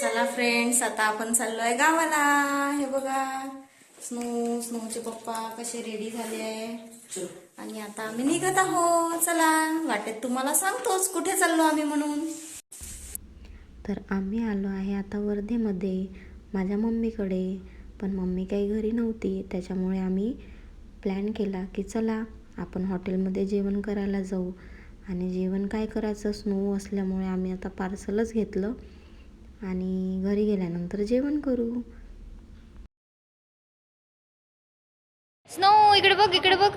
चला फ्रेंड्स आता आपण चाललोय गावाला. हे बघा स्नो स्नोचे पप्पा कसे रेडी झाले आहे. आणि आता आम्ही निघत आहोत. चला वाटेत तुम्हाला सांगतोच कुठे चाललो आम्ही म्हणून. तर आम्ही आलो आहे आता वर्धेमध्ये माझ्या मम्मीकडे. पण मम्मी काही घरी नव्हती त्याच्यामुळे आम्ही प्लॅन केला की चला आपण हॉटेलमध्ये जेवण करायला जाऊ. आणि जेवण काय करायचं स्नो असल्यामुळे आम्ही आता पार्सलच घेतलं. आणि घरी गेल्यानंतर जेवण करू. स्नो इकडे बघ इकडे बघ.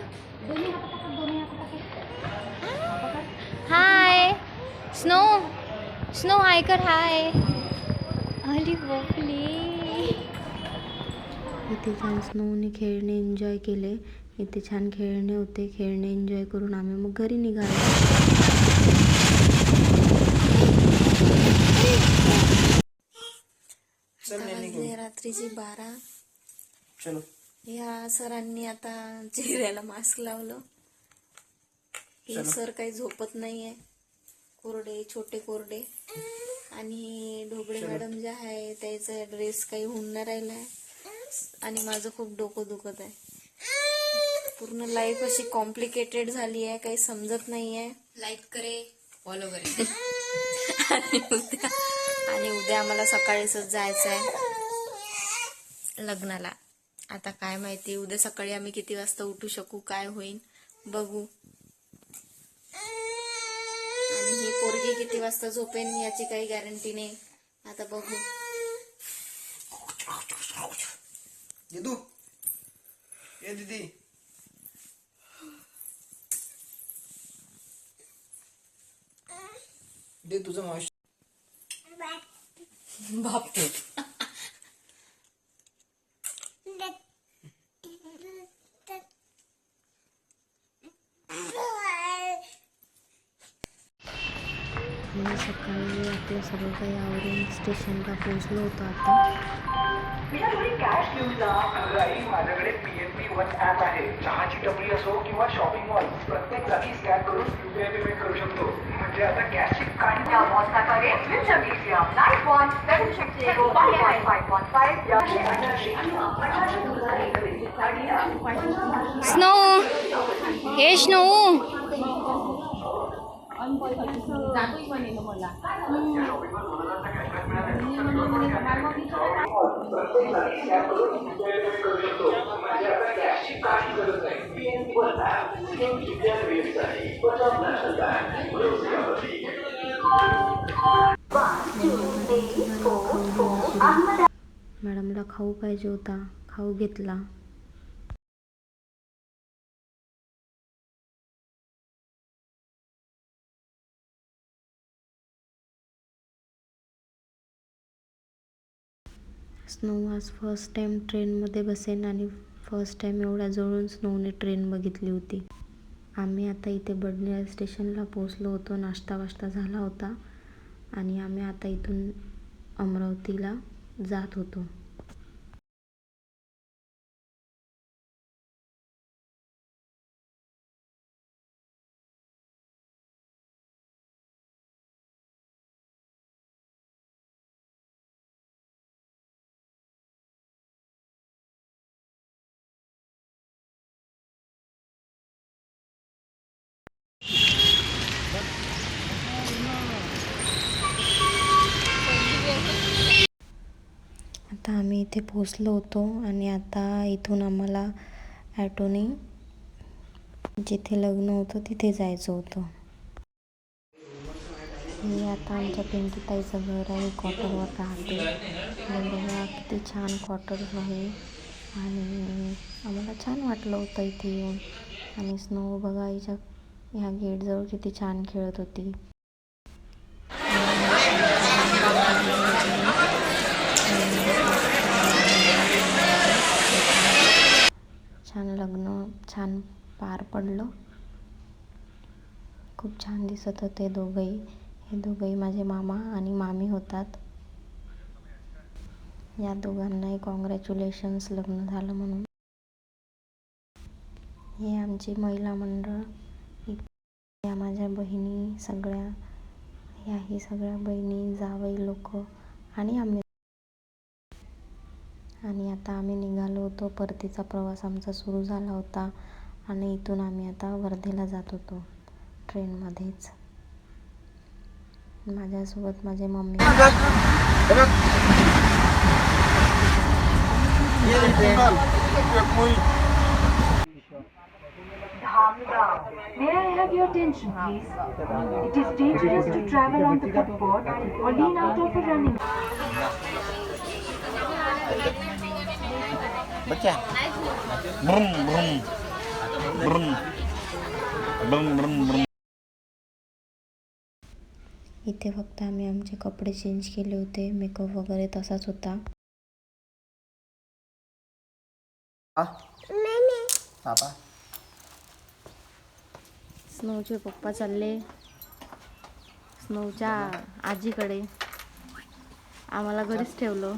हाय. स्नो स्नो हाय कर हाय. अली बापले इथे छान स्नोने खेळणे एन्जॉय केले. इथे छान खेळणे होते. खेळणे एन्जॉय करून आम्ही मग घरी निघालो. वाजले रात्रीचे बारा. चलो. या सरांनी आता चेहऱ्याला मास्क लावलं. हे सर काही झोपत नाहीये. कोरडे छोटे कोरडे. आणि ढोबळे मॅडम जे आहे त्याचा ड्रेस काही होऊन नाही राहिलाय आणि माझं खूप डोकं दुखत आहे. पूर्ण लाईफ अशी कॉम्प्लिकेटेड झाली आहे काही समजत नाहीये. लाईक करे फॉलो करे. आणि उद्या आणि उद्या आम्हाला सकाळीच जायचं आहे लग्नाला. आता काय माहिती उद्या सकाळी आम्ही किती वाजता उठू शकू काय होईल बघू. आणि ही पोरगी किती वाजता झोपेन याची काही गॅरंटी नाही. आता बघू. दिदू ये दीदी. दे तुझं मावशी. बापरे. आम्ही सकाळी आपलं सगळं काही आवरून स्टेशनला पोहोचलो होतो आता थोडी कॅश घेऊन जा घराई माझ्याकडे पीएनबी वन ॲप आहे. चहाची टपरी असो किंवा शॉपिंग मॉल प्रत्येक जागी स्कॅन करून युपीआय पेमेंट करू शकतो. म्हणजे आता कॅशची काही स्नो हे स्नो प्रत्येक जागी स्कॅन करून युपीआय पेमेंट करू शकतो म्हणजे आता कॅशची काही गरज नाही PNB one app UPI website Punjab national bank मॅडमला खाऊ पाहिजे होता. खाऊ घेतला. स्नो आज फर्स्ट टाईम ट्रेनमध्ये बसेन आणि फर्स्ट टाईम एवढ्या जवळून स्नोने ट्रेन बघितली होती. आम्ही आता इथे बडनेर स्टेशनला पोचलो होतो. नाश्ता वाश्ता झाला होता. आणि आम्ही आता इथून अमरावतीला जात होतो. आता आम्ही इथे पोचलो होतो आणि आता इथून आम्हाला ॲटोने जिथे लग्न होतं तिथे जायचं होतं. हे आता आमच्या पिंकीताईचं घर आहे क्वार्टरवर राहते. म्हणजे आणि बघा किती छान क्वार्टर्स आहे आणि आम्हाला छान वाटलं होतं इथे येऊन. आणि स्नो बघा हिच्या ह्या गेटजवळ किती छान खेळत होती. छान लग्न छान पार पडलं. खूप छान दिसत होते दोघंही. हे दोघंही माझे मामा आणि मामी होतात. या दोघांनाही कॉंग्रॅच्युलेशन्स लग्न झालं म्हणून. हे आमची महिला मंडळ. या माझ्या बहिणी सगळ्या याही सगळ्या बहिणी जावई लोक आणि आम्ही. आणि आता आम्ही निघालो होतो. परतीचा प्रवास आमचा सुरू झाला होता आणि इथून आम्ही आता वर्धेला जात होतो ट्रेनमध्येच. माझ्यासोबत माझे मम्मी. Thank you. बच्चा ब्रुम ब्रुम ब्रुम ब्रुम ब्रुम ब्रुम इथे फक्त आम्ही आमचे कपडे चेंज केले होते. मेकअप वगैरे तसाच होता. पापा? स्नोचे पप्पा चालले. स्नोच्या आजीकडे. आम्हाला घरीच ठेवलं.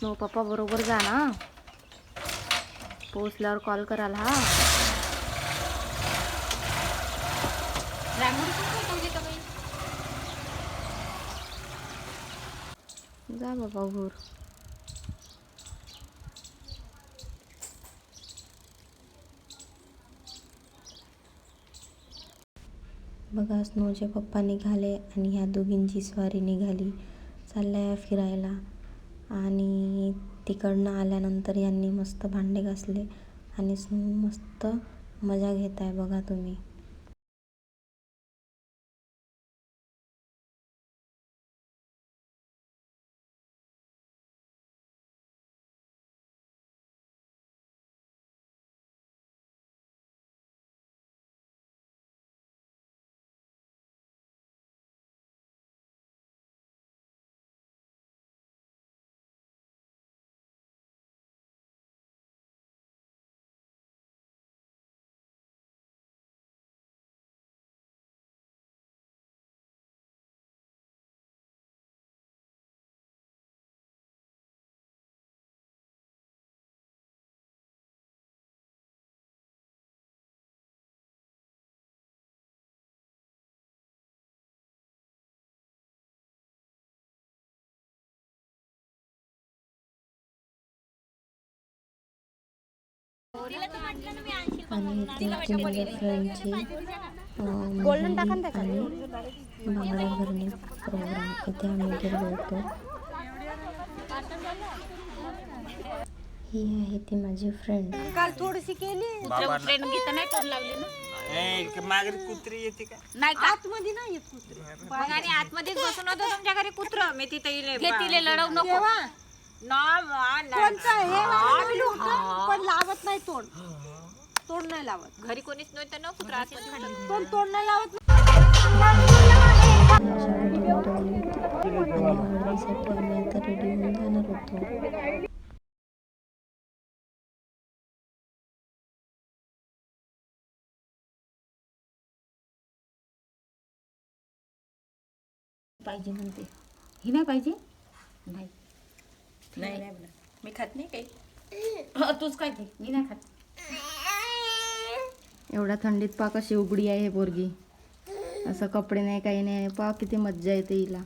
स्नो पप्पा बरोबर जा ना. पोचल्यावर कॉल कराल हा. जा बाबा घोर. बघा स्नोचे पप्पा निघाले आणि ह्या दोघींची स्वारी निघाली. चालल्या फिरायला. आणि तिकडनं आल्यानंतर यांनी मस्त भांडे घासले आणि मस्त मजा घेत आहे बघा तुम्ही. आणि माझ्या फ्रेंडची गोल्डन आणि बांगडा भरणे प्रोग्राम इथे आम्ही गेलो होतो. ही आहे ती माझी फ्रेंड मागरी कुत्री येते का? नाही आतमध्ये नाही मग आणि आतमध्येच बसून होतो तुमच्या घरी कुत्र? मी तिथे तिले लढवू नको. पण लावत नाही तोंड. तोंड नाही लावत. घरी कोणीच नव्हतं ना कुत्र. पण तोंड नाही लावत. रेडी होऊन जाणार होतो पाहिजे म्हणते. ही नाही पाहिजे? नाही. नाही. मी खात नाही काही. तूच काय ते मी नाही खात. एवढ्या थंडीत पा कशी उघडी आहे हे पोरगी. असं कपडे नाही काही नाही. पा किती मज्जा येते हिला.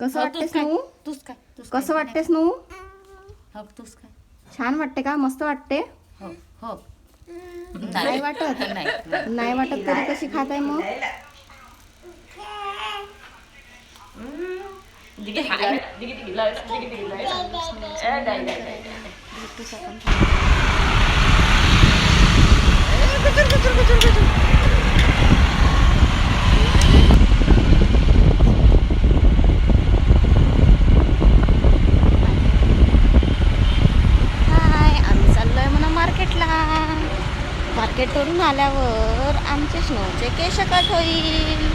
कसं वाटतेस नू तूच काय तूच कसं वाटतेस नू हो तूच काय छान वाटते का? मस्त वाटते? हो हो. नाही वाटत नाही नाही वाटत तरी कशी खात आहे मग हाय करून आल्यावर आमचे स्नोचे केश कट होईल.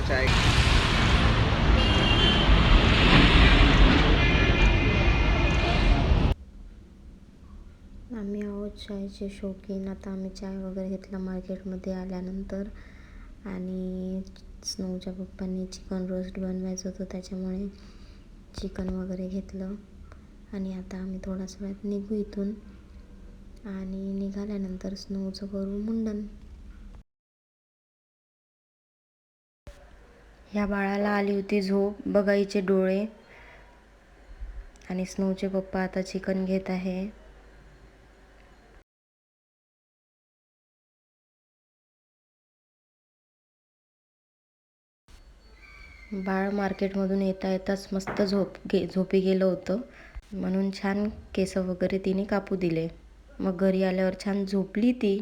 चाय. आम्ही आहोत चायचे शौकीन. आता आम्ही चाय वगैरे घेतला मार्केटमध्ये आल्यानंतर. आणि स्नोच्या पप्पांनी चिकन रोस्ट बनवायचं होतं त्याच्यामुळे चिकन वगैरे घेतलं. आणि आता आम्ही थोड्याच वेळात निघू इथून. आणि निघाल्यानंतर स्नोचं करू मुंडन. ह्या बाळाला आली होती झोप बघाईचे डोळे. आणि स्नोचे पप्पा आता चिकन घेत आहे. बाळ मार्केटमधून येता येताच मस्त झोप गे झोपी गेलं होतं. म्हणून छान केस वगैरे तिने कापू दिले. मग घरी आल्यावर छान झोपली ती.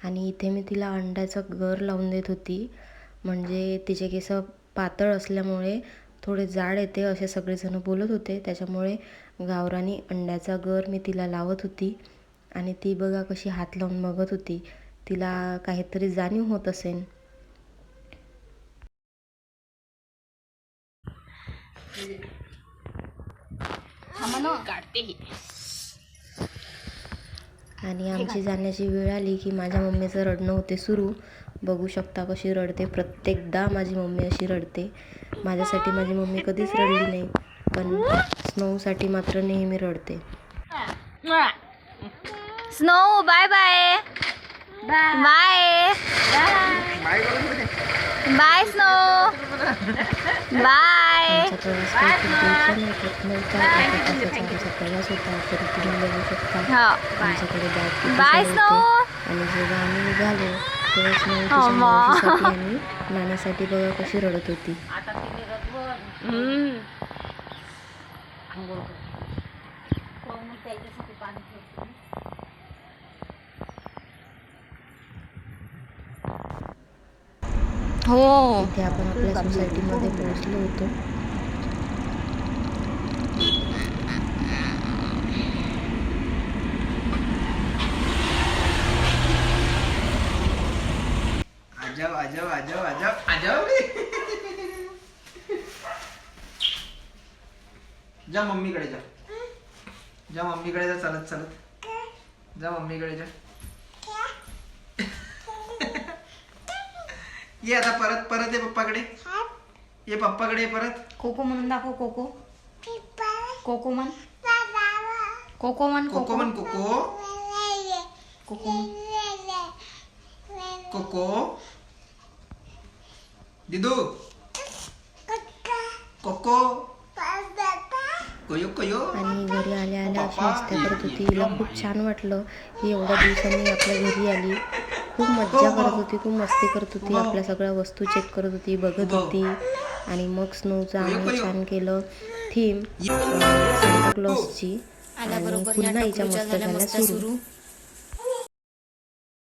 आणि इथे मी तिला अंड्याचं गर लावून देत होती. म्हणजे तिचे केस पातळ असल्यामुळे थोडे जाड येते असे सगळेजण बोलत होते. त्याच्यामुळे गावरानी अंड्याचा गर मी तिला लावत होती. आणि ती बघा कशी हात लावून बघत होती. तिला काहीतरी जाणीव होत असेल काढते आणि आमची जाण्याची वेळ आली की माझ्या मम्मीचं रडणं होते सुरू. बघू शकता कशी रडते. प्रत्येकदा माझी मम्मी अशी रडते. माझ्यासाठी माझी मम्मी कधीच रडली नाही पण स्नोसाठी मात्र नेहमी रडते. Snow bye. Bye. Bye. Bye Snow. Bye. आमचा प्रवास काही खूप दूरचा नव्हता नव्हता एका तासाचा आमचा प्रवास होता तरी तुम्ही बघू शकता हो आमच्याकडे बॅग किती बाय सारे स्नो होते. आणि जेव्हा आम्ही निघालो तेव्हा स्नो तिच्या अम्मा. मावशीसाठी आणि नाण्यासाठी बघा कशी रडत होती हो इथे आपण आपल्या सोसायटीमध्ये पोहोचलो होतो जा मम्मीकडे जा. जा मम्मीकडे जा चालत चालत. जा मम्मीकडे जा. ये आता परत परत ये पप्पाकडे. ये पप्पाकडे ये परत. कोको म्हणून दाखव कोको. कोको म्हण. कोको म्हण कोको मन कोको. कोको म्हण. कोको. दिदू. कोको. आणि घरी आल्या आल्या अशी हस्त्या करत होती हिला खूप छान वाटलं. की एवढ्या दिवसांनी आपल्या घरी आली. खूप मज्जा करत होती खूप मस्ती करत होती. आपल्या सगळ्या वस्तू चेक करत होती बघत होती. आणि मग स्नोचं आम्ही छान केलं. थीम सांताक्लॉसची आणि पुन्हा हिच्या मस्त झाल्या सुरू.